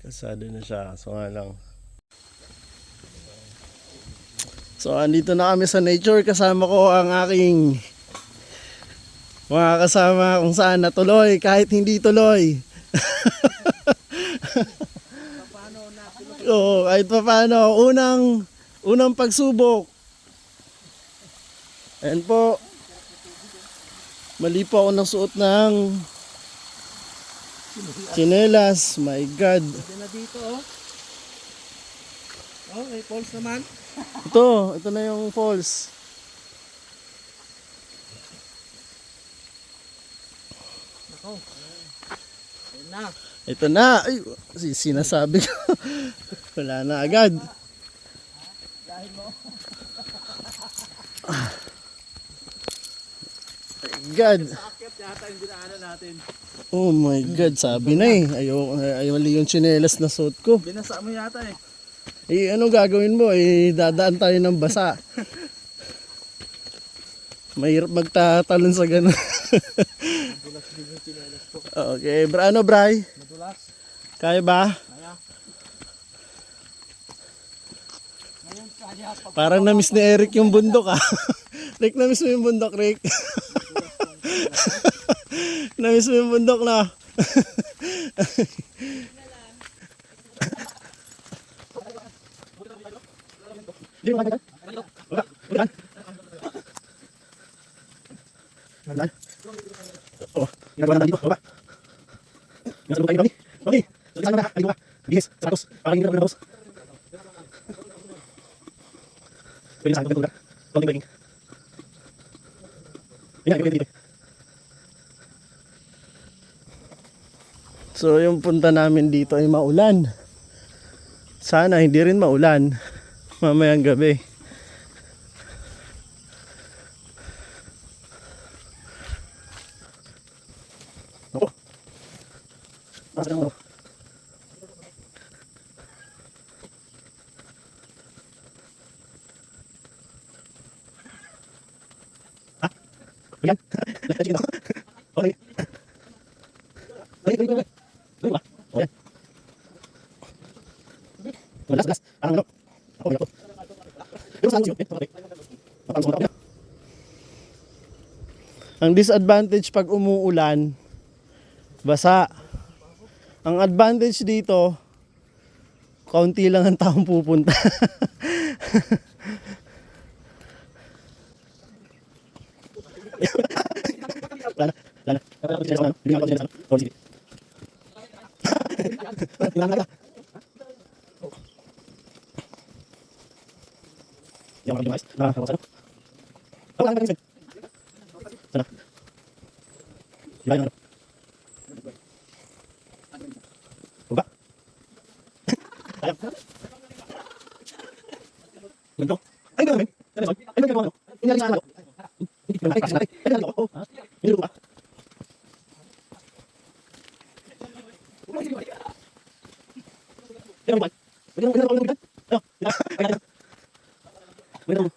Kasado na siya. So nga lang. So andito na kami sa nature. Kasama ko ang aking mga kasama kung saan natuloy kahit hindi tuloy. Oo, kahit pa paano. Unang, unang pagsubok. Ayan po. Mali po ako ng suot ng chinelas. My God. Diyan na dito oh. Oh, may falls naman. Ito, ito na yung falls. Nako. Ayun na. Ito na. Ay, si- sinasabi ko. Wala na agad. My God. Akit yata yung dinaanan natin. Oh my God, sabi na eh. Ayaw, ayaw yung chinelas na suot ko. Binasa mo yata eh. Eh, ano gagawin mo? Eh, dadaan tayo ng basa. Mahirap magtatalon sa ganun. Bulas din yung chinelas ko. okay, bra, ano, Bray? Madulas. Kaya ba? Kaya. Ngayon kaya Parang na-miss ni Eric yung bundok ah. Rick, na-miss mo yung bundok, Rick. na-miss mo yung bundok na. Di. Oh, ginagawa naman dito. Baba. Nasa tayo, Mami. Mami. Saan na? Ay, ba? Bihis. Sapatos. Parang hindi na ako ng Pwede dito. So yung punta namin dito ay maulan. Sana hindi rin maulan mamayang gabi. Ako. Nasa ako. Ayan. Sige na. Okay. Okay, okay, okay. Okay ba? Okay. Gas, gas. Parang ano? Ako, ako. Pero saan siyo? Eh, okay. Parang sumunod ako. Ang disadvantage pag umuulan, basa. Ang advantage dito, kaunti lang ang taong pupunta. Wala na. Wala na. Wala na. Wala na. Hindi ako sinasama. Oh, sige. Wala na. Hindi ako maraming mais. Nakakawa sa ano. Oh, wala na kami Sana. Iba yung ano. Baba. Ayaw. Ganito. Ay, gawin. Ay, gawin. Ay, gawin. Ay, gawin. Ay, Ay, kasi natin. Ay, natin ako. Ha? Niluto ka. Kaya naman. Pwede naman, pwede naman, pwede naman. Ano? Ay, ay, ay. Pwede naman.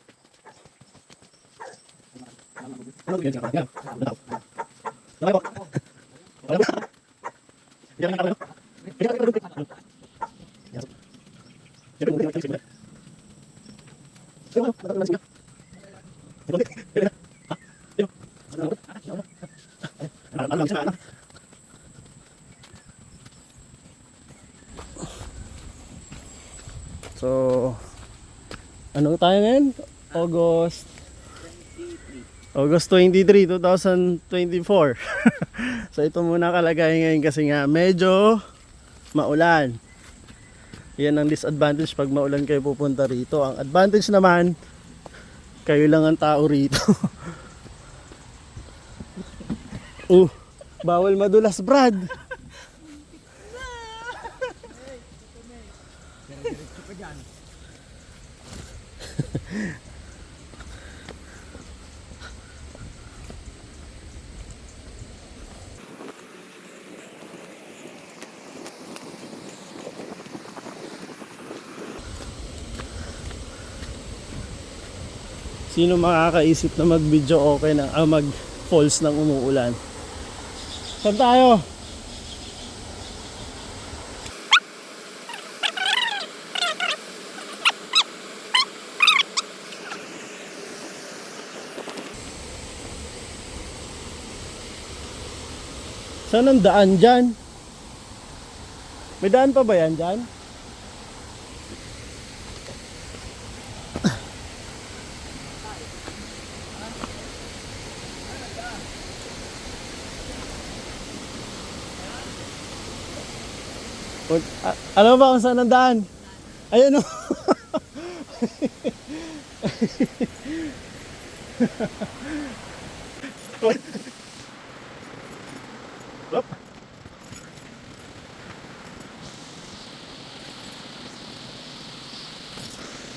Ano ito? Yan, yan. Ano tao? Nakaya po. Wala mo. Yan, yan, yan. Pwede naman, pwede naman. Yan. Siyempre, pwede naman, So, ano tayo ngayon? August August 23, 2024. so ito muna kalagay ngayon kasi nga medyo maulan. Yan ang disadvantage pag maulan kayo pupunta rito. Ang advantage naman, kayo lang ang tao rito. uh, bawal madulas, Brad. sino makakaisip na mag video okay na ah, mag falls ng umuulan saan tayo Saan ang daan dyan? May daan pa ba yan dyan? A- alam ba kung saan ang daan? Ayun o.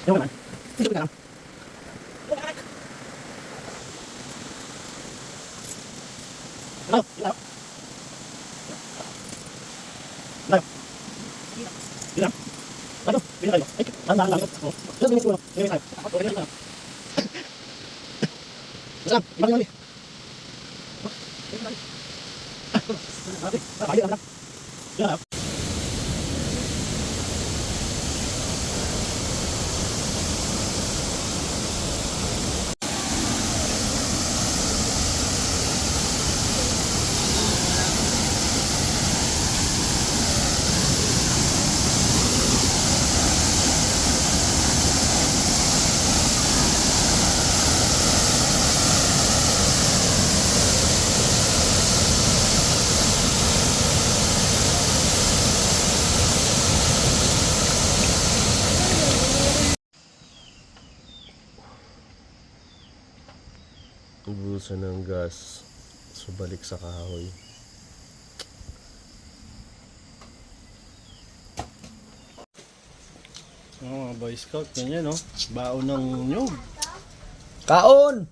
Ka lang. Ano? Ano? Ano? Bilang. Ano? Bilang tayo. Ay, ang dami lang. Oh. Bilang minutes lang. Tayo. Oh, bilang tayo. Basta lang. Lang. Bilang Ubusan ng gas. Subalik sa kahoy. Oh, mga Boy Scout, ganyan no? Baon ng nyog. Kaon!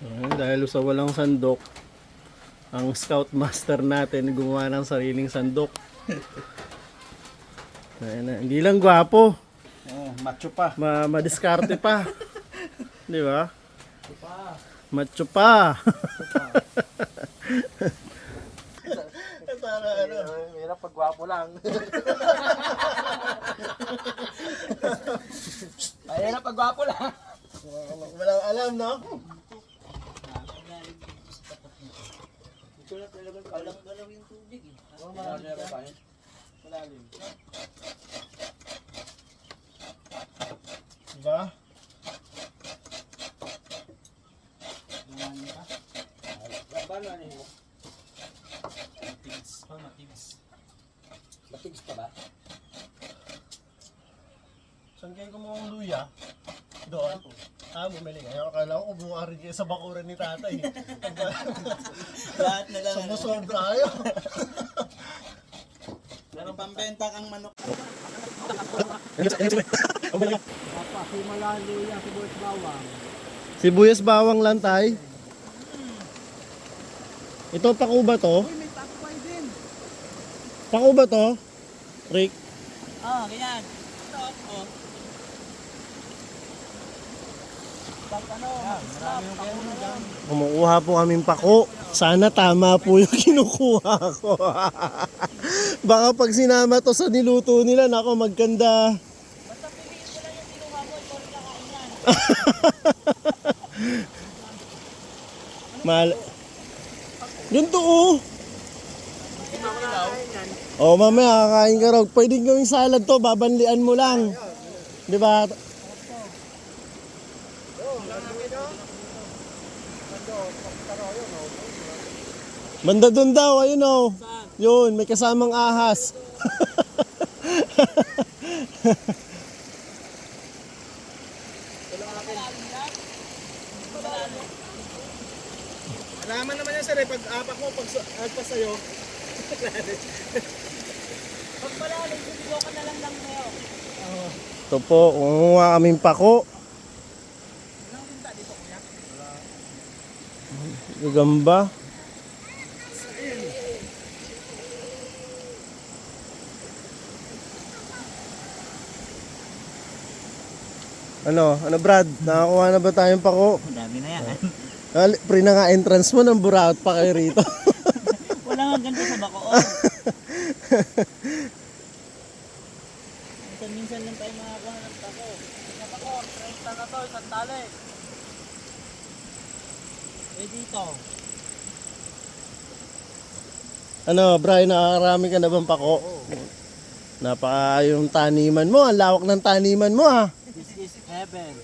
Ayan, dahil sa walang sandok, ang scout master natin gumawa ng sariling sandok. Ayan na, hindi lang gwapo, Oh, macho pa. ma madiskarte pa. Di ba? Macho pa. Hirap pag gwapo lang. Ay, hirap pag gwapo lang. Walang alam, no? Ito na talagang kalang galaw yung tubig eh. Oh, malalim. Malalim. Diba? Paano ano yun? Matigs. Oh, matigs. Matigs pa ba? Saan kayo kumuha ng luya? Doon? Ah, bumili kayo. Akala ko kumuha rin kayo sa bakuran ni tatay. Lahat na lang. Sumusobra kayo. Meron pambenta kang manok. Sibuyas bawang lang tay. Ito pako ba to? Uy, may takpay din. Pako ba to? Rick? Ah, ganyan. Ito, oh. Pag ano, marami yung kaya mo dyan. Kumukuha po kaming pako. Sana tama po yung kinukuha ko. Baka pag sinama to sa niluto nila, nako magkanda. Basta piliin ko lang yung kinuha mo, ikaw rin kakain yan. Mal Ganito oh. Oh, mamaya kakain ka raw. Pwedeng gawing salad to, babanlian mo lang. 'Di ba? Banda doon daw, ayun oh. Yun, may kasamang ahas. Alaman naman yan sir eh, pag apak mo, pag agpas sa'yo. pag malalim, sumigaw ka na lang lang sa'yo. Ito po, kumuha kaming pako. Gagamba. Ano? Ano Brad? Nakakuha na ba tayong pako? Ang dami na yan. Ali, pre na nga entrance mo ng buraot pa kayo rito. Wala nga ganito sa bakoon. minsan minsan lang tayo makakuha ng tako. Sa bako, 30 na to, isang tali. Eh dito. Ano, Brian, nakarami ka na bang pako? Napaka yung taniman mo, ang lawak ng taniman mo ah. This is heaven.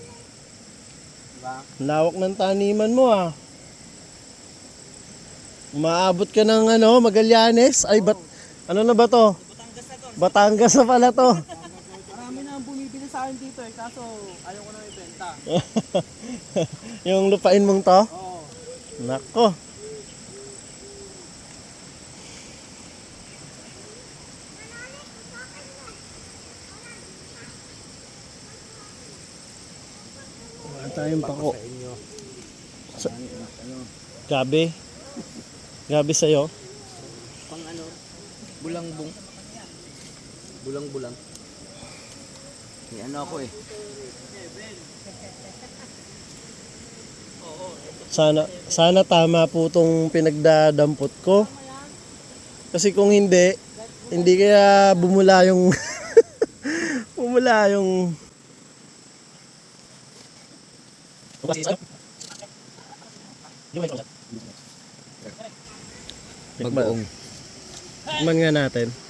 Diba? Ang lawak ng taniman mo ah. Umaabot ka ng ano, Magallanes? Ay, bat, ano na ba to? Batangas na to. Batangas na pala to. Marami na ang bumibili sa akin dito eh, kaso ayaw ko na ibenta. yung lupain mong to? Oo. Nako. Wala tayong pako. Sa Gabi. Gabi sa'yo. pang ano, bulangbong. Bulang-bulang. May ano ako eh. Sana, sana tama po itong pinagdadampot ko. Kasi kung hindi, hindi kaya bumula yung... bumula yung... Magbaong. Nga natin.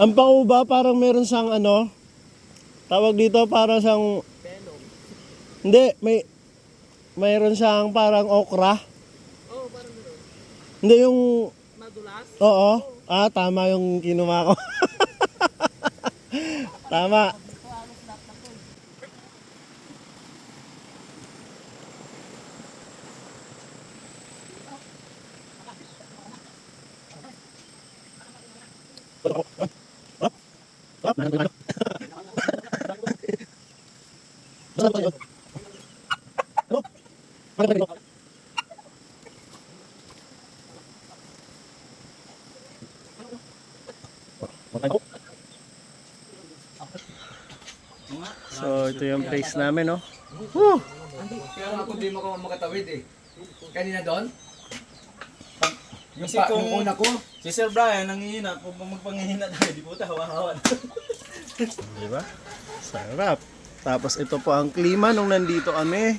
Ang pako ba parang meron siyang ano? Tawag dito para siyang Hindi, may mayroon siyang parang okra. Oo, parang gano'n. Hindi yung Madulas? Oo. Ah, tama yung kinuha ko. tama. So, ito yung place namin, no? Woo! Kaya ako di mo ko makatawid eh. Kanina doon? Yung, Kasi pa, kung- yung una ko, Si Sir Brian, nangihina. Kung magpangihina tayo, di po tayo hawa-hawa. Di ba? Sarap. Tapos ito po ang klima nung nandito kami.